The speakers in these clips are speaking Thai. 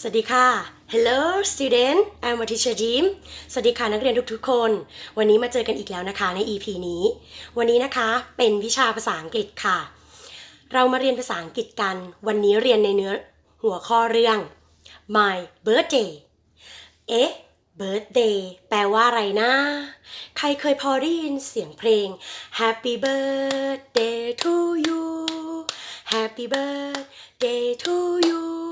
สวัสดีค่ะ Hello student I'm a teacher Jim สวัสดีค่ะนักเรียนทุกๆคน วันนี้มาเจอกันอีกแล้วนะคะใน EP นี้ วันนี้นะคะเป็นวิชาภาษาอังกฤษค่ะ เรามาเรียนภาษาอังกฤษกัน วันนี้เรียนในเนื้อหัวข้อเรื่อง My birthday เอ๊ะ birthday แปลว่าอะไรนะ ใครเคยพอได้ยินเสียงเพลง Happy birthday to you Happy birthday to you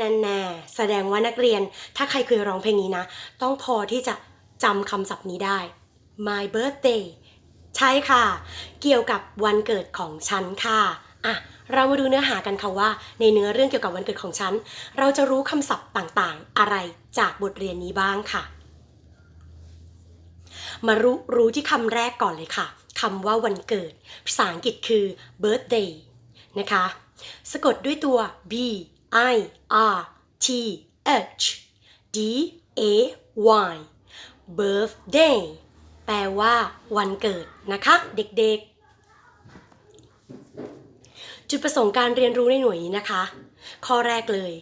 นั่นแน่แสดงว่านักเรียนถ้าใครเคยร้องเพลงนี้นะ ต้องพอที่จะจำคำศัพท์นี้ได้ My birthday ใช่ค่ะ เกี่ยวกับวันเกิดของฉันค่ะอะเรามาดูเนื้อหากันค่ะว่า ในเนื้อเรื่องเกี่ยวกับวันเกิดของฉัน เราจะรู้คำศัพท์ต่างๆ อะไรจากบทเรียนนี้บ้างค่ะ มารู้รู้ที่คำแรกก่อนเลยค่ะคำว่าวันเกิด ภาษาอังกฤษคือ birthday นะคะ สะกดด้วยตัว b i r t h d a y birthday แปลว่าวันเกิดนะคะเด็กๆ จุดประสงค์การเรียนรู้ในหน่วยนี้นะคะ ข้อแรกเลย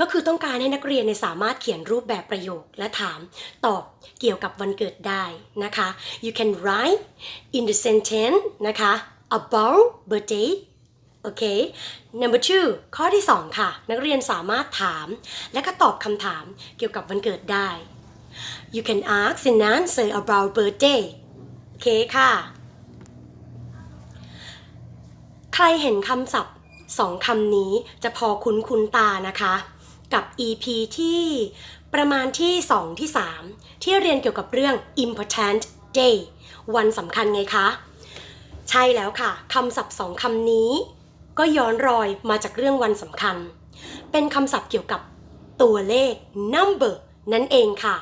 ก็คือต้องการให้นักเรียนเนี่ยสามารถเขียนรูปแบบประโยคและถามตอบเกี่ยวกับวันเกิดได้นะคะ you can write in the sentence นะคะ about birthday โอเค number two ข้อที่ 2 ค่ะ นักเรียนสามารถถาม และก็ตอบคำถามเกี่ยวกับวันเกิดได้ you can ask and answer about birthday โอเคค่ะ ใครเห็นคำศัพท์สองคำนี้จะพอคุ้นคุ้นๆตานะคะ กับ EP ที่ประมาณที่ 2 ที่ 3 ที่เรียนเกี่ยวกับเรื่อง important day วันสำคัญไงคะ ใช่แล้วค่ะ คำศัพท์สองคำนี้ ก็ย้อนรอยมาจากเรื่องวันสำคัญ เป็นคำศัพท์เกี่ยวกับตัวเลข number นั่นเองค่ะ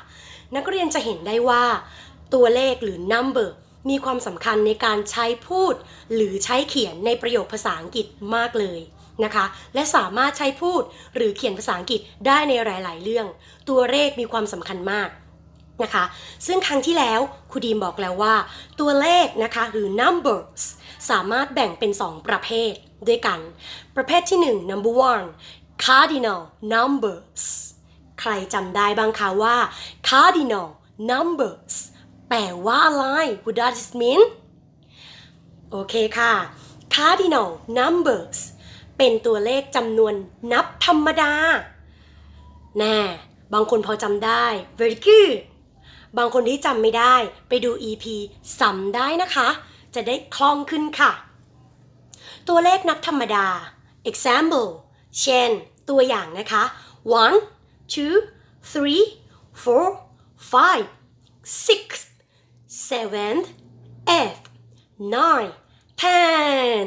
นักเรียนจะเห็นได้ว่า ตัวเลขหรือ number มีความสำคัญในการใช้พูด หรือใช้เขียนในประโยคภาษาอังกฤษมากเลยนะคะ และสามารถใช้พูดหรือเขียนภาษาอังกฤษได้ในหลาย ๆ เรื่อง ตัวเลขมีความสำคัญมากนะคะ ซึ่งครั้งที่แล้วครูดีมบอกแล้วว่า ตัวเลขนะคะหรือ numbers สามารถแบ่งเป็น 2 ประเภทด้วยกัน ประเภทที่ 1 number one cardinal numbers ใครจำได้บ้างคะว่า cardinal numbers แปลว่าอะไร What does it mean โอเคค่ะ cardinal numbers เป็นตัวเลขจำนวนนับธรรมดา แน่ บางคนพอจำได้ very good บางคนที่จำไม่ได้ไปดู EP ซ้ำได้นะคะ จะได้คล่องขึ้นค่ะ ตัวเลขนับธรรมดา example เช่น ตัวอย่างนะคะ one two three four five six seven eight nine ten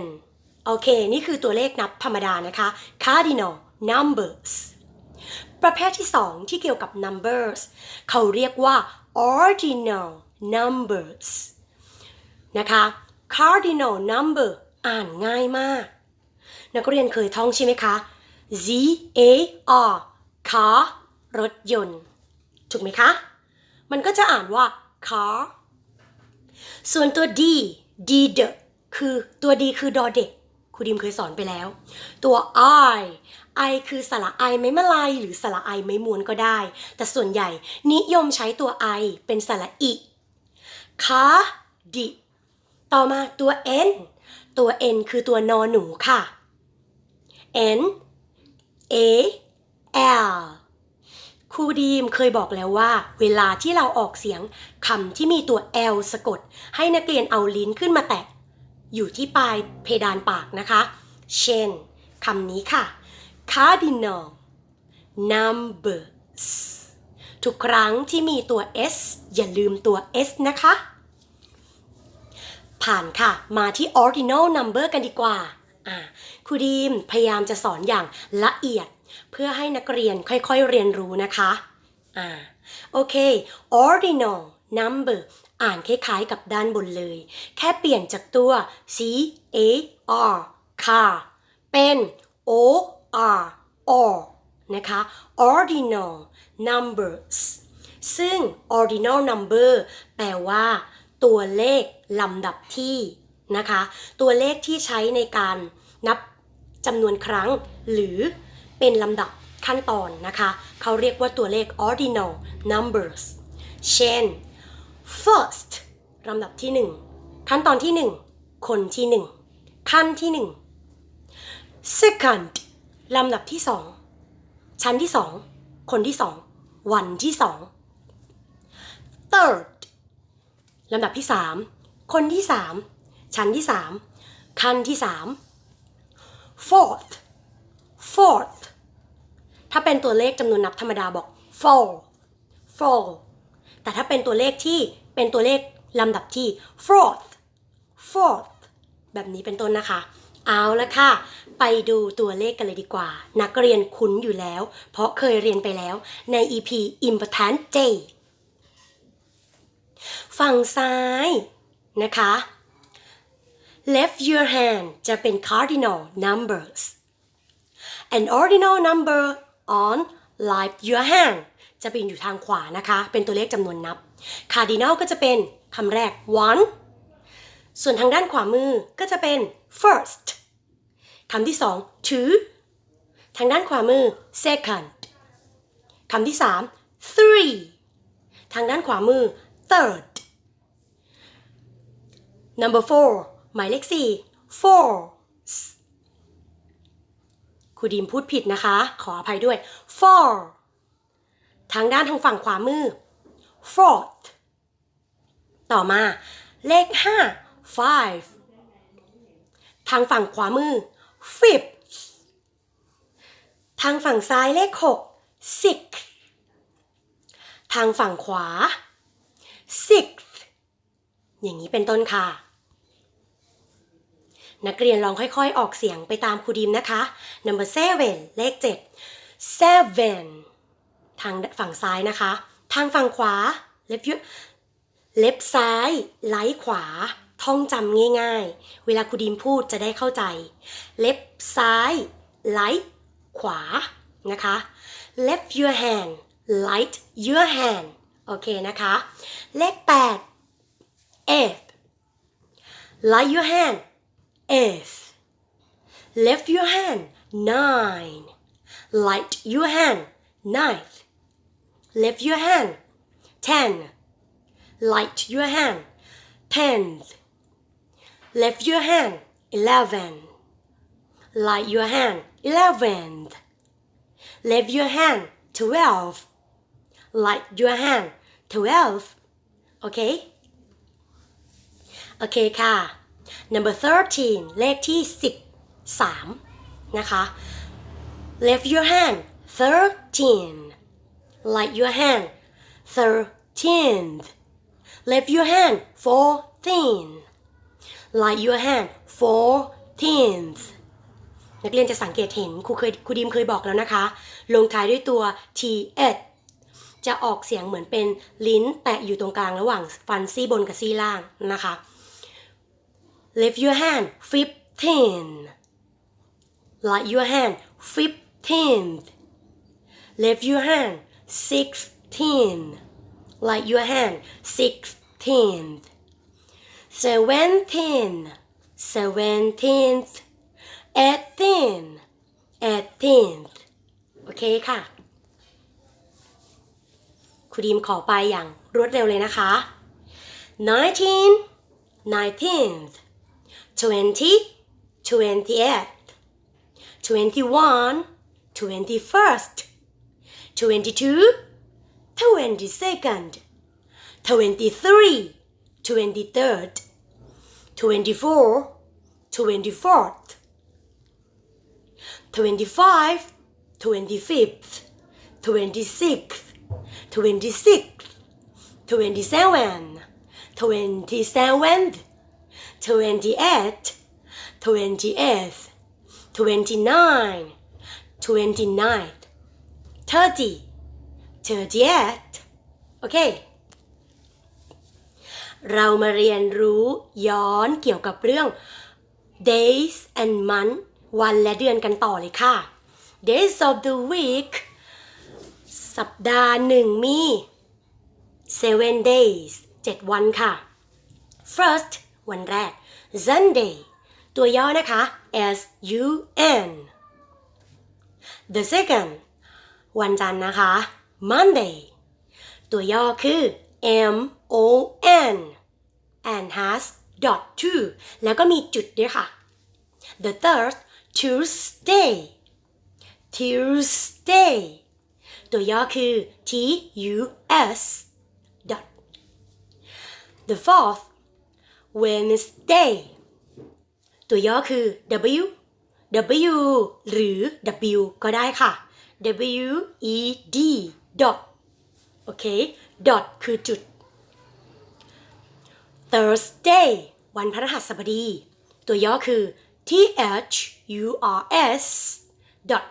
โอเค นี่คือตัวเลขนับธรรมดานะคะ cardinal numbers ประเภทที่ 2 ที่เกี่ยวกับ numbers เขาเรียกว่า ordinal numbers นะคะ cardinal number อ่านง่ายมาก นักเรียนเคยท่องใช่ไหมคะ Z A R car รถยนต์ ถูกไหมคะ มันก็จะอ่านว่า car ส่วนตัว D D the คือตัว D คือดอเด็กครูดิมเคยสอนไปแล้ว ตัว I I คือสระไอไม้มะลายหรือสระไอไม้มวนก็ได้ แต่ส่วนใหญ่นิยมใช้ตัว I เป็นสระอิ คาดิ ต่อมาตัว N ตัว N คือตัวนอหนูค่ะ N A L ครูดีมเคยบอกแล้วว่า เวลาที่เราออกเสียงคำที่มีตัว L สะกด ให้นักเรียนเอาลิ้นขึ้นมาแตะ อยู่ที่ปลายเพดานปากนะคะ เช่นคำนี้ค่ะ cardinal numbers ทุกครั้งที่มีตัว s อย่าลืมตัว s นะคะ ผ่านค่ะ มาที่ ordinal number กันดีกว่าครูดีมพยายามจะสอนอย่างละเอียด เพื่อให้นักเรียนค่อยๆเรียนรู้นะคะอ่าโอเค ordinal number อ่านคล้ายๆกับด้านบนเลย แค่เปลี่ยนจากตัว c a r car เป็น o r or นะคะ ordinal numbers ซึ่ง ordinal number แปลว่า ตัวเลขลำดับที่นะคะ ตัวเลขที่ใช้ในการนับจำนวนครั้ง หรือเป็นลำดับขั้นตอนนะคะ เขาเรียกว่าตัวเลข ordinal numbers เช่น first ลำดับที่ 1 ขั้นตอนที่ 1 คนที่ 1 ขั้นที่ 1 second ลำดับที่ 2 ชั้นที่ 2 คนที่ 2 วันที่ 2 third ลำดับที่3คนที่3ชั้นที่3ขั้นที่3 fourth fourth ถ้าเป็นตัวเลขจำนวนนับธรรมดาบอก four four แต่ถ้าเป็นตัวเลขที่เป็นตัวเลขลำดับที่ fourth fourth แบบนี้เป็นต้นนะคะ เอาละค่ะ ไปดูตัวเลขกันเลยดีกว่า นักเรียนคุ้นอยู่แล้ว เพราะเคยเรียนไปแล้วใน EP important day ฝั่งซ้ายนะคะ left your hand จะเป็น cardinal numbers an ordinal number on left your hand จะเป็นอยู่ทางขวานะคะ เป็นตัวเลขจำนวนนับ cardinal ก็จะเป็นคำแรก one ส่วนทางด้านขวามือก็จะเป็น first คำที่สอง two ทางด้านขวามือ second คำที่สาม three ทางด้านขวามือ third number four หมายเลขสี่ four ครูดีมพูดผิดนะคะ ขออภัยด้วย four ทางด้านทางฝั่งขวามือ fourth ต่อมาเลข5 five ทางฝั่งขวามือ fifth ทางฝั่งซ้ายเลข6 six ทางฝั่งขวา sixth อย่างนี้เป็นต้นค่ะ นักเรียนลองค่อยๆ ออกเสียงไปตามครูดีมนะคะ number seven เลข 7 seven ทางฝั่งซ้ายนะคะ ทางฝั่งขวา left you เล็บซ้ายไลท์ขวา ท่องจำง่ายๆ เวลาครูดีมพูดจะได้เข้าใจ เล็บซ้ายไลท์ขวา นะคะ left your hand light your hand โอเคนะคะ เลข 8 eighth light your hand eighth left your hand nine light your hand ninth left your hand ten light your hand tenth left your hand eleven light your hand eleventh left your hand twelve light your hand twelve โอเคโอเคค่ะ number thirteen เลขที่ 13 นะคะ left your hand thirteen light your hand thirteenth left your hand fourteen light your hand fourteenth นักเรียนจะสังเกตเห็นครูเคยครูดิมเคยบอกแล้วนะคะ ลงท้ายด้วยตัว th จะออกเสียงเหมือนเป็นลิ้นแตะอยู่ตรงกลางระหว่างฟันซี่บนกับซี่ล่างนะคะ lift your hand fifteen light your hand fifteenth lift your hand sixteen light your hand sixteenth seventeen seventeenth eighteen eighteenth โอเคค่ะ ครูดีมขอไปอย่างรวดเร็วเลยนะคะ nineteen nineteenth twenty twentieth twenty one twenty first twenty two twenty second twenty three twenty third twenty four twenty fourth twenty five twenty fifth twenty sixth twenty six twenty seven twenty seven twenty eight twenty eight twenty nine twenty ninth thirty thirty eight โอเค เรามาเรียนรู้ย้อนเกี่ยวกับเรื่อง days and month วันและเดือนกันต่อเลยค่ะ days of the week สัปดาห์หนึ่งมี seven days 7วันค่ะ first วันแรก Sunday ตัวย่อนะคะ S U N the second วันจันทร์นะคะ Monday ตัวย่อคือ M O N and has dot to แล้วก็มีจุดด้วยค่ะ The third Tuesday Tuesday ตัวย่อคือ T U S dot The fourth Wednesday ตัวย่อคือ W W หรือ W ก็ได้ค่ะ W E D dot โอเค dot คือจุด Thursday วันพฤหัสบดี ตัวย่อคือ T H U R S dot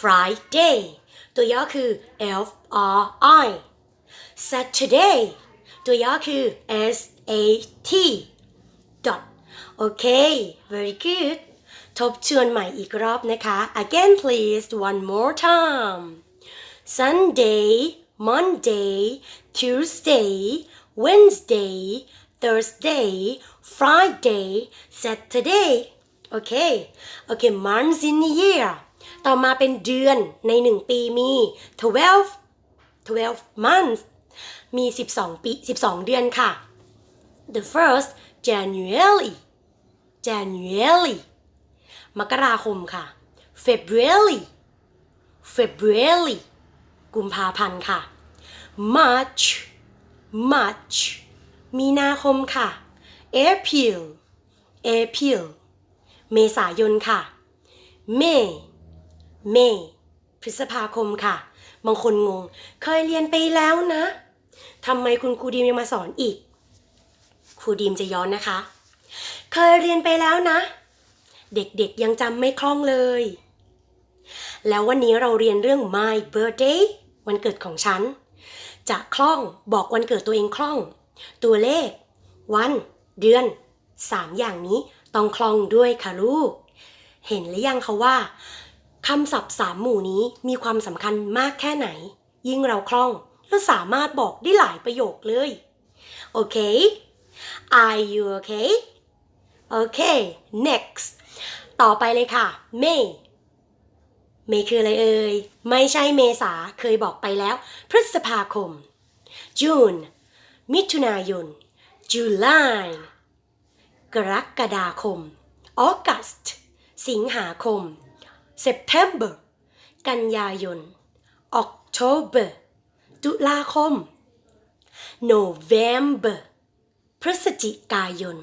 Friday ตัวย่อคือ F R I Saturday ตัวย่อคือ S A T dot โอเค very good ทบทวนใหม่อีกรอบนะคะ again please one more time Sunday Monday Tuesday Wednesday Thursday Friday Saturday โอเคโอเค months in a year ต่อมาเป็นเดือนในหนึ่งปีมี12 12 months มี 12 ปี 12 เดือนค่ะ the first January January มกราคมค่ะ February February กุมภาพันธ์ค่ะ March March มีนาคมค่ะ April April เมษายนค่ะ May May พฤษภาคมค่ะ บางคนงง เคยเรียนไปแล้วนะทำไมคุณครูดีมยังมาสอนอีก ครูดีมจะย้อนนะคะ เคยเรียนไปแล้วนะ เด็กๆยังจำไม่คล่องเลย แล้ววันนี้เราเรียนเรื่อง my birthday วันเกิดของฉัน จะคล่องบอกวันเกิดตัวเองคล่อง ตัวเลข วัน เดือนสามอย่างนี้ต้องคล่องด้วยค่ะลูก เห็นหรือยังคะว่า คำศัพท์สามหมู่นี้มีความสำคัญมากแค่ไหน ยิ่งเราคล่องเราสามารถบอกได้หลายประโยคเลย โอเค Are you okay โอเค next ต่อไปเลยค่ะ May May คืออะไรเอ่ย ไม่ใช่เมษาเคยบอกไปแล้ว พฤษภาคม June มิถุนายน July กรกฎาคม August สิงหาคม September กันยายน October ตุลาคม November พฤศจิกายน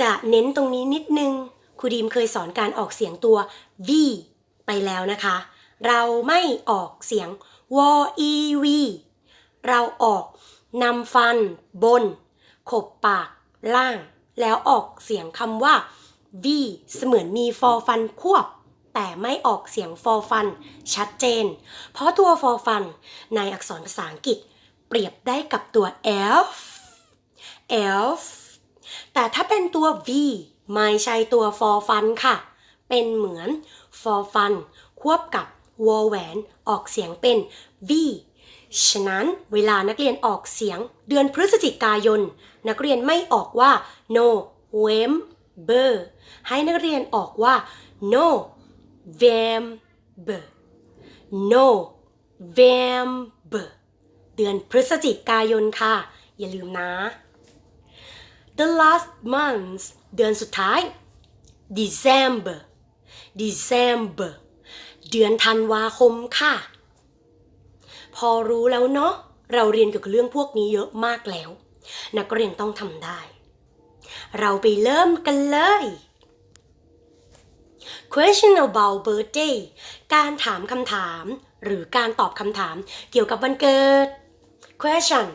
จะเน้นตรงนี้นิดนึงครูดีมเคยสอนการออกเสียงตัว v ไปแล้วนะคะ เราไม่ออกเสียงวอ e v เราออกนำฟันบน ขบปากล่าง แล้วออกเสียงคำว่า v เสมือนมีฟอฟันควบ แต่ไม่ออกเสียงฟอฟันชัดเจน เพราะตัวฟอฟันในอักษรภาษาอังกฤษ เปรียบได้กับตัว f elf แต่ถ้าเป็นตัว v ไม่ใช่ตัว for fun ค่ะ เป็นเหมือน for fun ควบกับวอแหวนออกเสียงเป็น v ฉะนั้นเวลานักเรียนออกเสียงเดือนพฤศจิกายน นักเรียนไม่ออกว่า no November ให้นักเรียนออกว่า no November November เดือนพฤศจิกายนค่ะ อย่าลืมนะ the last month เดือนสุดท้าย December December เดือนธันวาคมค่ะ พอรู้แล้วเนาะ เราเรียนเกี่ยวกับเรื่องพวกนี้เยอะมากแล้ว นักเรียนต้องทำได้ เราไปเริ่มกันเลย question about birthday การถามคำถาม หรือการตอบคำถามเกี่ยวกับวันเกิด question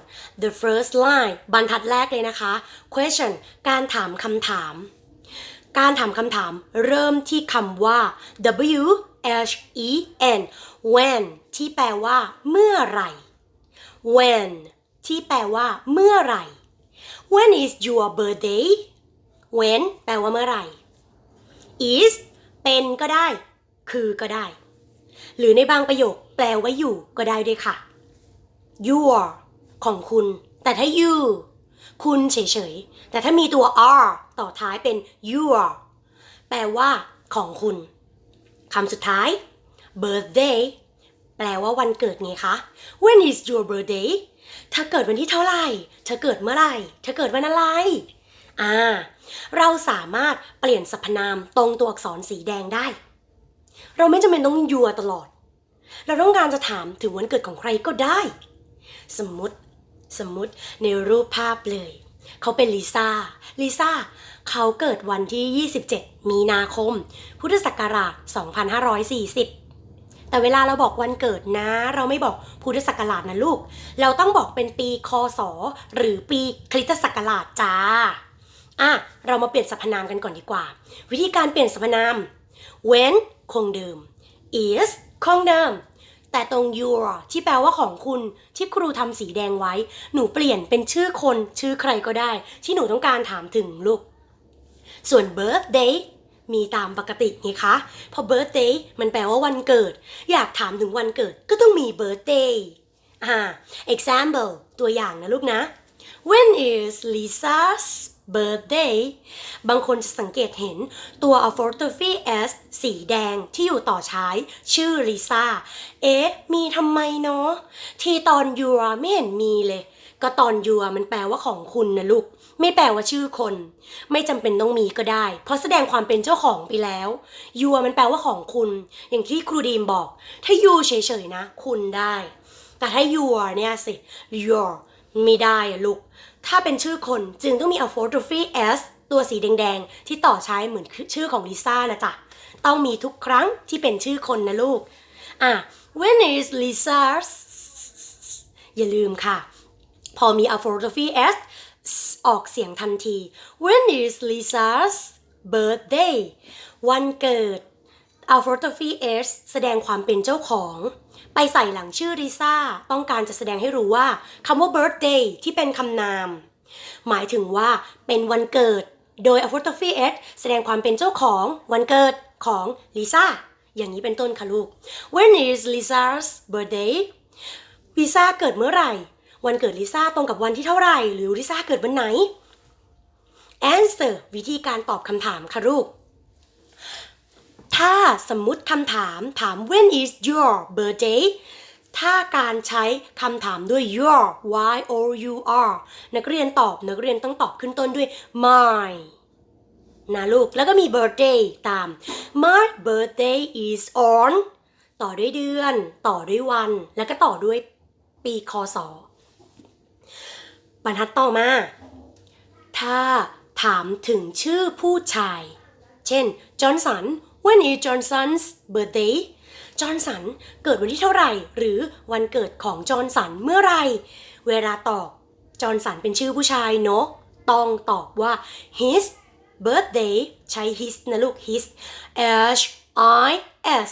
the first line บรรทัดแรกเลยนะคะ question การถามคำถาม การถามคำถามเริ่มที่คำว่า W H E N when ที่แปลว่า เมื่อไหร่ when ที่แปลว่า เมื่อไหร่ when is your birthday when แปลว่าเมื่อไหร่ is เป็นก็ได้ คือก็ได้ หรือในบางประโยคแปลว่าอยู่ก็ได้ด้วยค่ะ your ของคุณ แต่ถ้า you คุณเฉยๆ แต่ถ้ามีตัว r ต่อท้ายเป็น your แปลว่า ของคุณคำสุดท้าย birthday แปลว่าวันเกิดไงคะ When is your birthday เธอเกิดวันที่เท่าไหร่ เธอเกิดเมื่อไหร่ เธอเกิดวันอะไร อ่า เราสามารถเปลี่ยนสรรพนามตรงตัวอักษรสีแดงได้ เราไม่จำเป็นต้องยัวตลอด เราต้องการจะถามถึงวันเกิดของใครก็ได้ สมมติ สมมติในรูปภาพเลย เขาเป็นลิซ่า ลิซ่า เขาเกิดวันที่ 27 มีนาคม พุทธศักราช 2540แต่เวลาเราบอกวันเกิดนะ เราไม่บอกพุทธศักราชนะลูก เราต้องบอกเป็นปีคศหรือปีคริสตศักราชจ้า อะเรามาเปลี่ยนสรรพนามกันก่อนดีกว่า วิธีการเปลี่ยนสรรพนาม when คงเดิม is คงเดิม แต่ตรง your ที่แปลว่าของคุณที่ครูทำสีแดงไว้ หนูเปลี่ยนเป็นชื่อคนชื่อใครก็ได้ ที่หนูต้องการถามถึงลูก ส่วน birthday มีตามปกติไงคะเพอ birthday มันแปลว่าวันเกิด อยากถามถึงวันเกิดก็ต้องมี birthday อ่า example ตัวอย่างนะลูกนะ when is Lisa's birthday บางคนจะสังเกตเห็นตัว apostrophe s สีแดงที่อยู่ต่อท้าย ชื่อลิซ่า เอ๊ะ มีทำไมเนาะ ที่ตอน your ไม่เห็นมีเลย ก็ตอน your มันแปลว่าของคุณนะลูก ไม่แปลว่าชื่อคน ไม่จำเป็นต้องมีก็ได้ เพราะแสดงความเป็นเจ้าของไปแล้ว your มันแปลว่าของคุณ อย่างที่ครูดีมบอก ถ้า you เฉยๆนะ คุณได้ แต่ถ้า your เนี่ยสิ your ไม่ได้อะลูก ถ้าเป็นชื่อคนจึงต้องมี apostrophe s ตัวสีแดงๆ ที่ต่อใช้เหมือนชื่อของลิซ่านะจ๊ะ ต้องมีทุกครั้งที่เป็นชื่อคนนะลูก อะ when is Lisa's อย่าลืมค่ะ พอมี apostrophe s ออกเสียงทันที when is Lisa's birthday วันเกิด apostrophe s แสดงความเป็นเจ้าของ ไปใส่หลังชื่อลิซ่าต้องการจะแสดงให้รู้ว่าคำว่า birthday ที่เป็นคำนาม หมายถึงว่าเป็นวันเกิด โดย apostrophe s แสดงความเป็นเจ้าของวันเกิดของลิซ่าอย่างนี้เป็นต้นค่ะลูก When is Lisa's birthday ลิซ่าเกิดเมื่อไหร่ วันเกิดลิซ่าตรงกับวันที่เท่าไหร่ หรือลิซ่าเกิดวันไหน Answer วิธีการตอบคำถามค่ะลูก ถ้าสมมุติคำถามถาม when is your birthday ถ้าการใช้คำถามด้วย your y o u r นักเรียนตอบนักเรียนต้องตอบขึ้นต้นด้วย my นะลูก แล้วก็มี birthday ตาม my birthday is on ต่อด้วยเดือน ต่อด้วยวัน แล้วก็ต่อด้วยปีคศบรรทัดต่อมา ถ้าถามถึงชื่อผู้ชาย เช่น จอห์นสัน when is Johnson's birthday จอห์นสันเกิดวันที่เท่าไหร่ หรือวันเกิดของจอห์นสันเมื่อไหร่เวลาตอบจอห์นสันเป็นชื่อผู้ชายเนาะต้องตอบว่า his birthday ใช้ his นะลูก his h i s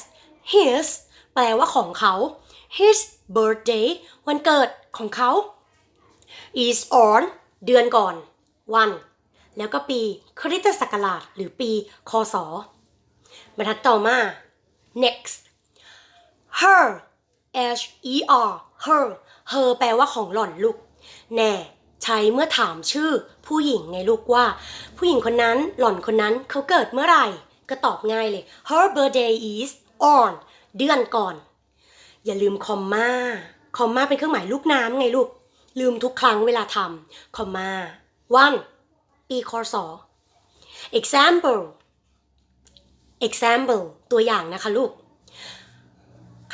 his แปลว่าของเขา his birthday วันเกิดของเขา is on เดือนก่อน วัน แล้วก็ปีคริสตศักราชหรือปี คศ บรรทัดต่อมา next her h e r her her แปลว่าของหล่อนลูก แน่ ใช้เมื่อถามชื่อผู้หญิงไงลูกว่า ผู้หญิงคนนั้นหล่อนคนนั้นเขาเกิดเมื่อไหร่ ก็ตอบง่ายเลย her birthday is on เดือนก่อน อย่าลืมคอมมาคอมมาเป็นเครื่องหมายลูกน้ำไงลูก ลืมทุกครั้งเวลาทำคอมมา one ปีคศ example example ตัวอย่างนะคะลูก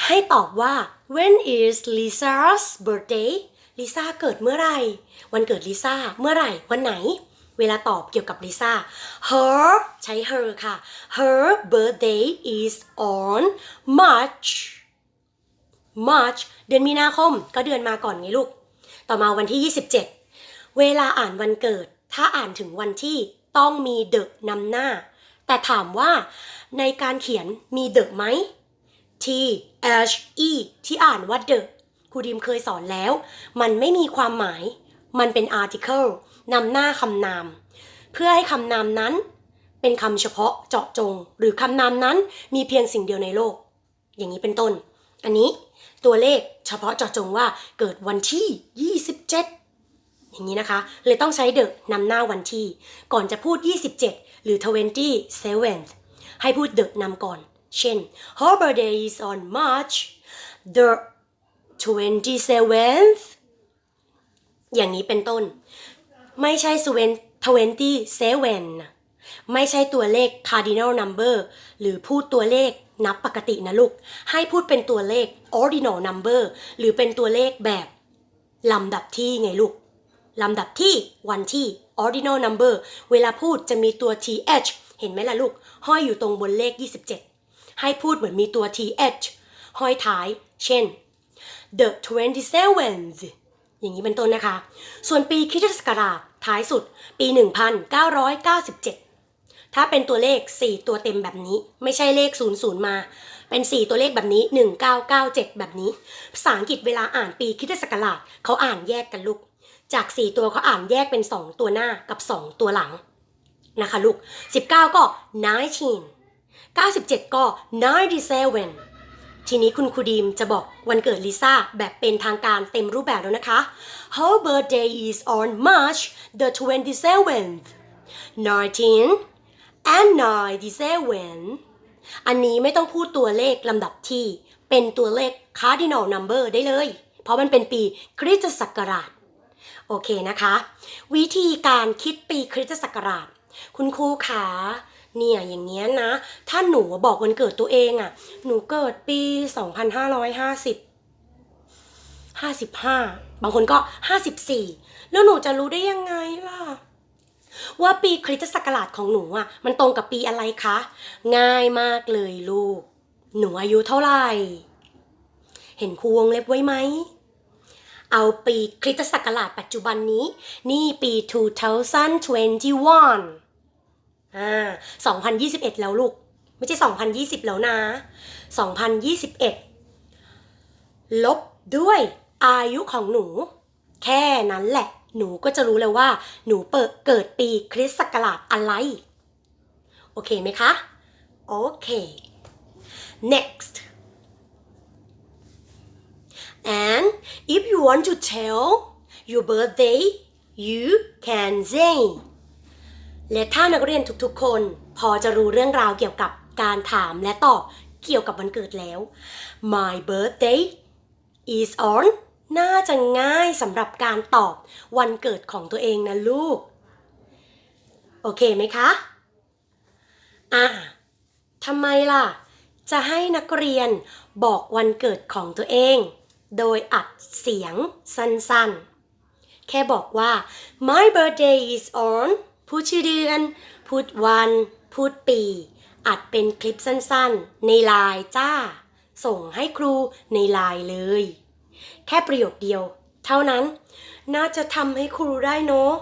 ให้ตอบว่า when is Lisa's birthday ลิซ่าเกิดเมื่อไหร่ วันเกิดลิซ่าเมื่อไหร่ วันไหน เวลาตอบเกี่ยวกับลิซ่า her ใช้ her ค่ะ her birthday is on March March เดือนมีนาคมก็เดือนมาก่อนไงลูก ต่อมาวันที่ 27 เวลาอ่านวันเกิด ถ้าอ่านถึงวันที่ต้องมีเดอะนำหน้า แต่ถามว่าในการเขียนมีเดอะไหม T H E ที่อ่านว่า the ครูดิมเคยสอนแล้ว มันไม่มีความหมาย มันเป็น article นำหน้าคำนาม เพื่อให้คำนามนั้น เป็นคำเฉพาะเจาะจง หรือคำนามนั้นมีเพียงสิ่งเดียวในโลก อย่างนี้เป็นต้น อันนี้ตัวเลขเฉพาะเจาะจงว่าเกิดวันที่ 27 อย่างนี้นะคะ เลยต้องใช้เดอะนำหน้าวันที่ ก่อนจะพูด 27 หรือ 27ให้พูดเดอะนำก่อน เช่น her birthday is on March the 27th อย่างนี้เป็นต้น ไม่ใช่ 27 ไม่ใช่ตัวเลข cardinal number หรือพูดตัวเลขนับปกตินะลูก ให้พูดเป็นตัวเลข ordinal number หรือเป็นตัวเลขแบบลำดับที่ไงลูก ลำดับที่วันที่ ordinal number เวลาพูดจะมีตัว th เห็นไหมล่ะลูก ห้อยอยู่ตรงบนเลข 27 ให้พูดเหมือนมีตัว th ห้อยท้าย เช่น the 27th อย่างนี้เป็นต้นนะคะ ส่วนปีคริสตศักราชท้ายสุด ปี 1997 ถ้าเป็นตัวเลข 4 ตัวเต็มแบบนี้ ไม่ใช่เลข 00 มา เป็น 4 ตัวเลขแบบนี้ 1997 แบบนี้ ภาษาอังกฤษเวลาอ่านปีคริสตศักราชเขาอ่านแยกกันลูก จาก 4 ตัวเขาอ่านแยกเป็น 2 ตัวหน้ากับ 2 ตัวหลังนะคะลูก 19 ก็ 19 97 ก็ 97 ทีนี้คุณครูดีมจะบอกวันเกิดลิซ่าแบบเป็นทางการเต็มรูปแบบแล้วนะคะ Her birthday is on March the 27th 19 and 97อันนี้ไม่ต้องพูดตัวเลขลำดับที่ เป็นตัวเลข cardinal number ได้เลย เพราะมันเป็นปีคริสตศักราช โอเคนะคะ วิธีการคิดปีคริสตศักราช คุณครูขาเนี่ยอย่างเงี้ยนะ ถ้าหนูบอกวันเกิดตัวเองอะ่ะ หนูเกิดปี 2550 55 บางคนก็ 54 แล้วหนูจะรู้ได้ยังไงล่ะ ว่าปีคริสตศักราชของหนูอะ มันตรงกับปีอะไรคะ ง่ายมากเลยลูก หนูอายุเท่าไหร่ เห็นครูวงเล็บไว้ไหม เอาปีคริสตศักราชปัจจุบันนี้ นี่ปี 2021อ่า2021 แล้วลูก ไม่ใช่ 2020 แล้วนะ 2021 ลบด้วยอายุของหนู แค่นั้นแหละ หนูก็จะรู้แล้วว่า หนูเปิดเกิดปีคริสต์ศักราชอะไร โอเคไหมคะ โอเค next and if you want to tell your birthday you can say และถ้านักเรียนทุกๆ คน พอจะรู้เรื่องราวเกี่ยวกับการถามและตอบเกี่ยวกับวันเกิดแล้ว My birthday is on น่าจะง่ายสำหรับการตอบวันเกิดของตัวเองนะลูก โอเคไหมคะ อ่าทำไมล่ะ จะให้นักเรียนบอกวันเกิดของตัวเอง โดยอัดเสียงสั้นๆ แค่บอกว่า my birthday is on พูดชื่อเดือน พูดวัน พูดปี อัดเป็นคลิปสั้นๆ ในไลน์จ้า ส่งให้ครูในไลน์เลย แค่ประโยคเดียว เท่านั้น น่าจะทำให้ครูได้เนาะ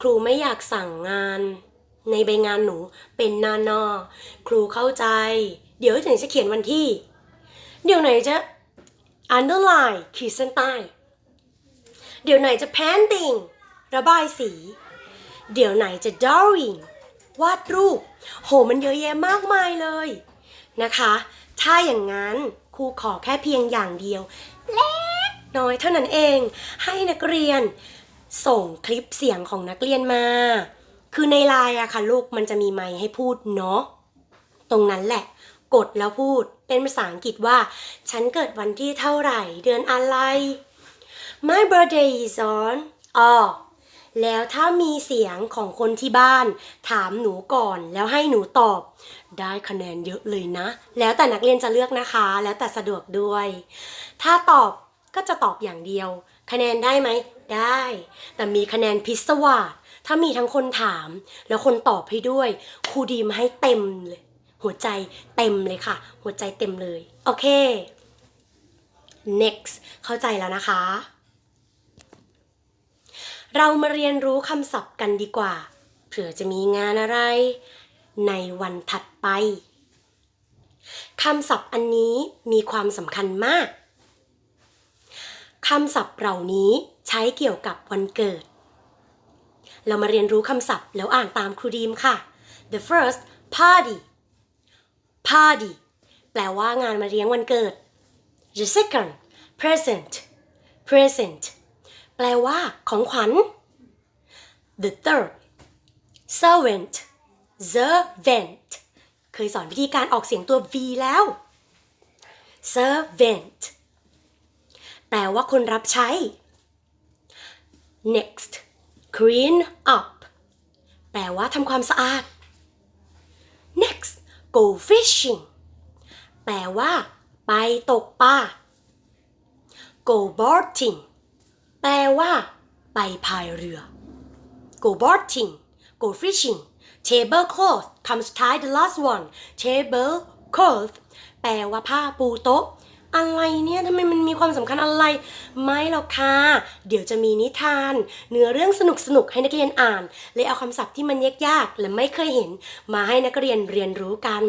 ครูไม่อยากสั่งงาน ในใบงานหนูเป็นนานอครูเข้าใจ เดี๋ยวถึงจะเขียนวันที่ เดี๋ยวไหนจะ underline ขีดเส้นใต้ เดี๋ยวไหนจะ painting ระบายสี เดี๋ยวไหนจะ drawing วาดรูป โหมันเยอะแยะมากมายเลยนะคะ ถ้าอย่างนั้นครูขอแค่เพียงอย่างเดียว เล็กน้อยเท่านั้นเอง ให้นักเรียน ส่งคลิปเสียงของนักเรียนมา คือในไลน์อะค่ะลูกมันจะมีไมค์ให้พูดเนาะ ตรงนั้นแหละ กดแล้วพูด เป็นภาษาอังกฤษว่า ฉันเกิดวันที่เท่าไหร่ เดือนอะไร My birthday is on อ๋อแล้วถ้ามีเสียงของคนที่บ้าน ถามหนูก่อนแล้วให้หนูตอบ ได้คะแนนเยอะเลยนะ แล้วแต่นักเรียนจะเลือกนะคะ แล้วแต่สะดวกด้วย ถ้าตอบก็จะตอบอย่างเดียว คะแนนได้ไหม ได้ แต่มีคะแนนพิศวาสถ้ามีทั้งคนถาม แล้วคนตอบให้ด้วยครูดีมาให้เต็มเลย หัวใจเต็มเลยค่ะ หัวใจเต็มเลย โอเค next เข้าใจแล้วนะคะ เรามาเรียนรู้คำศัพท์กันดีกว่า เผื่อจะมีงานอะไร ในวันถัดไปคำศัพท์อันนี้มีความสำคัญมาก คำศัพท์เหล่านี้ใช้เกี่ยวกับวันเกิด เรามาเรียนรู้คำศัพท์แล้วอ่านตามครูดีมค่ะ the first party party แปลว่างานมาเลี้ยงวันเกิด the second present present แปลว่าของขวัญ the third servant servant เคยสอนวิธีการออกเสียงตัว v แล้ว servant แปลว่าคนรับใช้ next clean up แปลว่าทำความสะอาด go fishing แปลว่า ไปตกปลา go boating แปลว่า ไปพายเรือ go boating go fishing table cloth คำสุดท้าย the last one table cloth แปลว่าผ้าปูโต๊ะ อะไรเนี่ยทำไมมันมีความสำคัญอะไร ไม่หรอกค่ะ เดี๋ยวจะมีนิทาน เนื้อเรื่องสนุกๆให้นักเรียนอ่าน เลยเอาคำศัพท์ที่มันยากๆและไม่เคยเห็น มาให้นักเรียนเรียนรู้กัน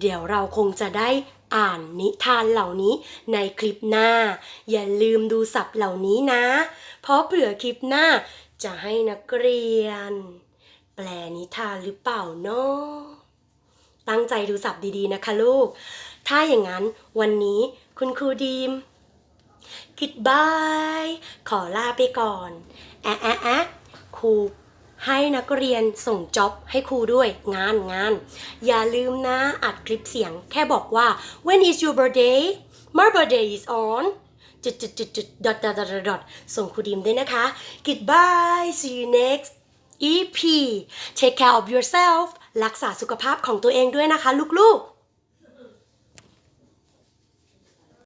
เดี๋ยวเราคงจะได้อ่านนิทานเหล่านี้ในคลิปหน้า อย่าลืมดูศัพท์เหล่านี้นะ เพราะเผื่อคลิปหน้าจะให้นักเรียน แปลนิทานหรือเปล่าเนาะตั้งใจดูศัพท์ดีๆนะคะลูก ถ้าอย่างนั้นวันนี้คุณครูดีม goodbye ขอลาไปก่อน แอะแอะแอะครูให้นักเรียนส่งจ็อบให้ครูด้วยงานงาน อย่าลืมนะอัดคลิปเสียงแค่บอกว่า when is your birthday my birthday is on จุดจุดจุดจุด dot dot dot dot dot ส่งครูดีมด้วยนะคะ goodbye see you next EP take care of yourself รักษาสุขภาพของตัวเองด้วยนะคะ ลูกๆ